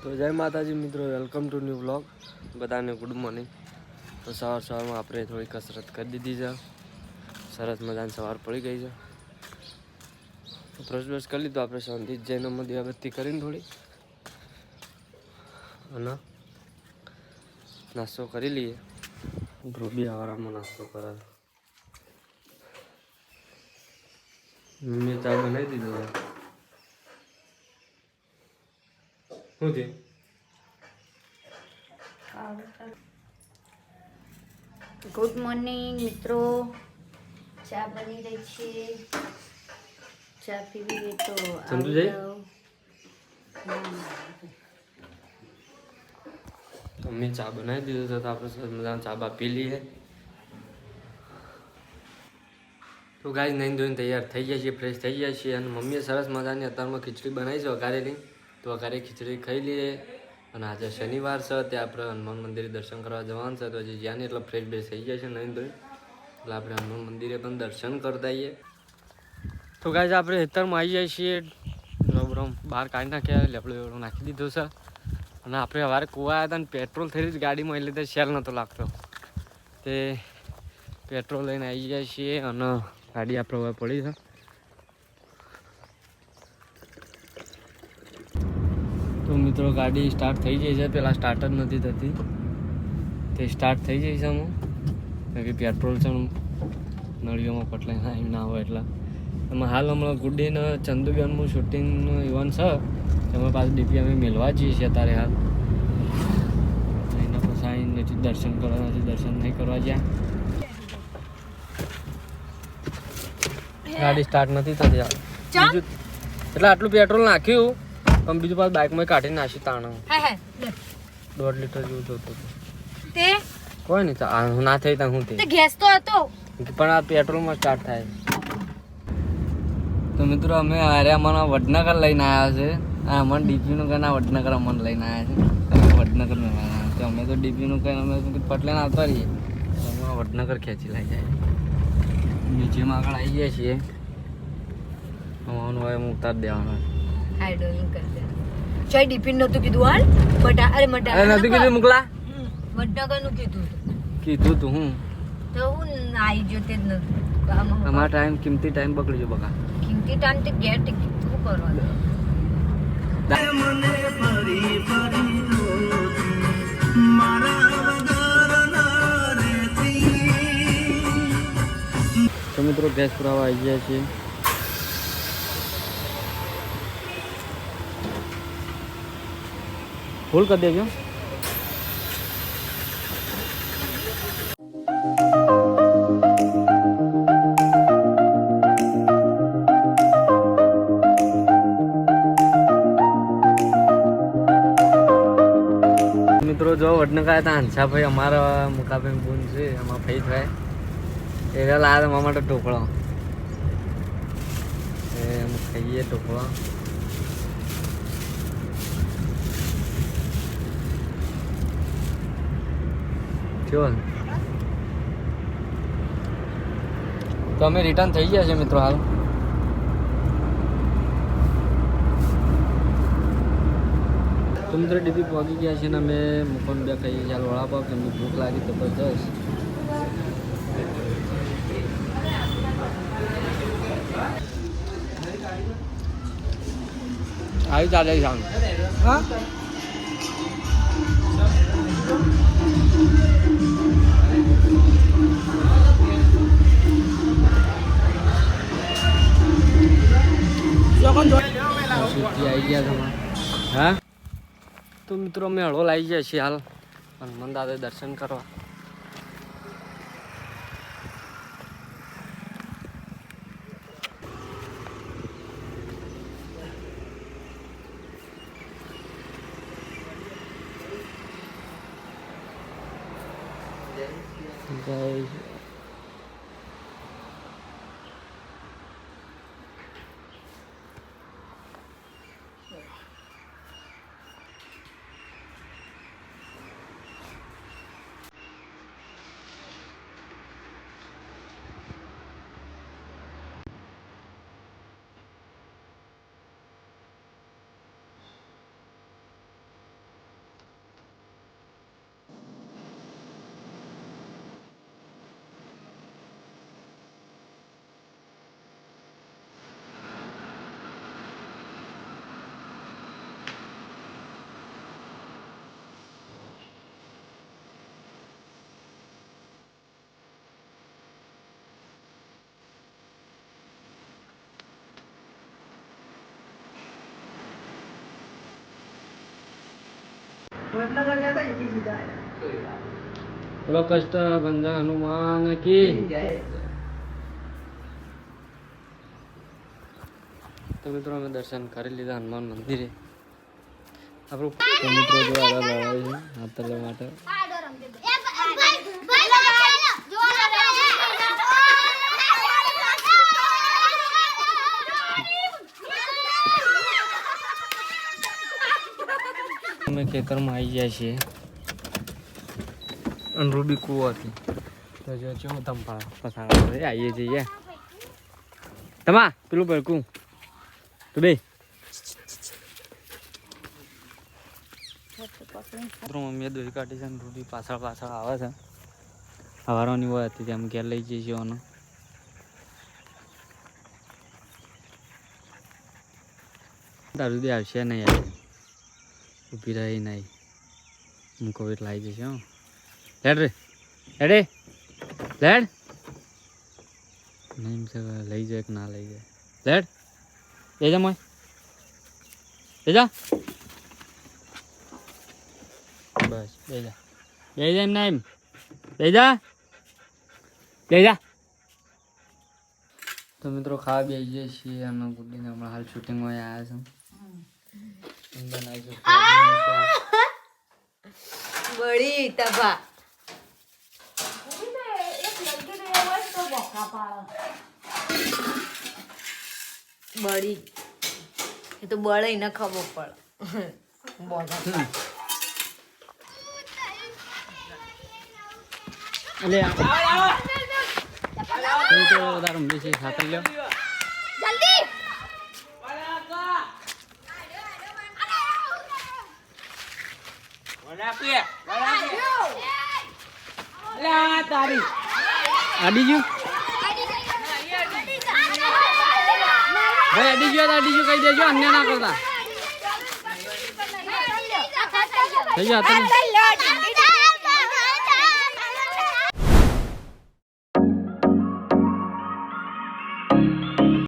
જય માતાજી મિત્રો વેલકમ ટુ ન્યૂ બ્લોગ બધાને ગુડ મોર્નિંગ તો સવાર સવારમાં આપણે થોડી કસરત કરી દીધી છે. સરસ મજાની સવાર પડી ગઈ છે. તો બ્રશ બ્રશ કરી લીધું, આપણે શાંતિ જઈને મંદિર અગત્ય કરીને થોડી. અને નાસ્તો કરી લઈએ. ધ્રુબી આરામમાં નાસ્તો કરે મમ્મીએ ચા બનાવી દીધો છે શું થયું ગુડ મોર્નિંગ મિત્રો. ચા બની રહી છે. ચા પીવી હોય તો ચંદુ આવી જઈ? જાઓ. મમ્મી ચા બનાવી દીધો છે તો આપણે સરસ મજાનો ચા બા પી લઈએ. તો ગાય નહીં ધોઈને તૈયાર થઈ ગયા છીએ ફ્રેશ થઈ ગયા છીએ અને મમ્મીએ સરસ મજાની અત્યારમાં ખીચડી બનાવી છે વઘારેલી. તો ઘરે ખીચડી ખાઈ લઈએ. અને આજે શનિવાર છે, ત્યાં આપણે હનુમાન મંદિરે દર્શન કરવા જવાનું છે. તો હજી જ્યાં એટલે ફ્રેશ બ્રેશ થઈ જાય છે નહીં તો એટલે આપણે હનુમાન મંદિરે પણ દર્શન કરતા આવીએ. તો કાંઈ આપણે હેતરમાં આવી જાય છીએ. રમ રમ બહાર કાઢી નાખ્યા, લેપડો એવડો નાખી દીધો છે. અને આપણે સવારે કુવા આવ્યા હતા ને, પેટ્રોલ થઈ જ ગાડીમાં એટલે તે શેલ નહોતો લાગતો. તે પેટ્રોલ લઈને આવી જાય છીએ અને ગાડી આપણે હવે પડી છે. મિત્રો ગાડી સ્ટાર્ટ થઈ જાય છે. પહેલાં સ્ટાર્ટ જ નથી થતી. તે સ્ટાર્ટ થઈ જાય છે હું કારણ કે પેટ્રોલ છે નળીઓમાં પટલાઈ ના ના હોય એટલે. એમાં હાલ હમણાં ગુડ્ડીને ચંદુબેનનું શૂટિંગનું ઇવન છે. એમાં પાછું ડીપી અમે મેળવા જઈએ છીએ તારે હાલ. એના પછી આવીને નથી દર્શન કરવા નથી દર્શન નહીં કરવા ગયા ગાડી સ્ટાર્ટ નથી થતી એટલે આટલું પેટ્રોલ નાખ્યું. પણ બીજું પાછું બાઇકમાં કાઢી નાખ્યું તાણ. હાય દોઢ લીટર જેવું જોતું તે? કોઈ નહીં તો આ ના થઈ ત્યાં હું તે તે ગેસ તો હતો. પણ આ પેટ્રોલમાં સ્ટાર્ટ થાય. તો મિત્રો અમે અરે અમારા વડનગર લઈને આવ્યા છે. આ અમને ડીપીનું કઈ ના વડનગર અમને લઈને આવ્યા છે. વડનગર આવ્યા તો અમે તો ડીપીનું કઈ અમે પટલેન આવતા રહીએ. તો અમે વડનગર ખેંચી લઈ જાય. મ્યુઝિયમ આગળ આવી ગયા છીએ. અમારું હવે હું ઉતાર દેવાનો. હાય ડોલિંગ કરતે ચાય ડિપિન નતું કીધું હાલ? બટા અરે મટા નથી કીધું મોકલા? વડનગરનું કીધું કીધું તું હું? તો હું આવી ગયો તે જ નતું આમાં ટાઈમ કિંમતી ટાઈમ પકડીજો બકા. કિંમતી ટાઈમ તે ગેટ શું કરવાનું? તો મિત્રો ગેસ પુરાવા આવી ગયા છીએ. ફૂલ કરી દેજો મિત્રો જો વડનગર હતા હંસાભાઈ અમારા મુકાભાઈ બોન છે એમાં ફઈ થાય એ લાવે મારા માટે ઢોકળો એ ખાઈએ ઢોકળો કેવો તો અમે રિટર્ન થઈ ગયા છે મિત્રો હાલ. સમુદ્ર ડીપી પહોંચી ગયા છે ને અમે મુકોન બે ખાઈએ. છીએ વડાપાવ કેમ ભૂખ લાગી જબરદસ્ત આવી ચાલે છે હા? મિત્રો હળવો લાવી જાય છીએ હાલ. હનુમાન દાદા દર્શન કરવા. જય બોલો કષ્ટ ભંજન હનુમાન કી તો મિત્રો અમે દર્શન કરી લીધા હનુમાન મંદિરે. આપણું મિત્રો જો આગળ છે હાથ માટે. ખેતરમાં આવી જાય છે. અને રૂબી કૂવો હતી તો જો ચો તમ પસાર આવીએ જઈએ. તમા પેલું પડકું તો બે. મમ્મીએ દોરી કાઢી છે ને રૂબી પાછળ પાછળ આવે છે. હવારોની હોય હતી તેમ ઘેર લઈ જઈએ છીએ તાર સુધી આવશે નહીં યાર. ઊભી રહી નહીં. હું કોવિડ લાવી જશે હો. લેડ રે. લેડે. લેડ. નહીં લઈ જાય કે ના લઈ જાય. લેડ. એ મોય. એ બસ, બે જા. બે જા એમ ના એમ. બે જા. બે જા. તો મિત્રો ખાવા બેસીએ છીએ. અમે ગુડીને હમણાં હાલ શૂટિંગમાં આવ્યા છે. બળી તબા બળી એ તો બળે ન ખબર પડે. બોગા. અલે આ તો વધારે ઊંઘે છે ખાતર લ્યો. આડી ગયું? ભાઈ અડી ગયો અડી ગયો કહી દેજો અન્ય ના કરતા. થઈ ગયો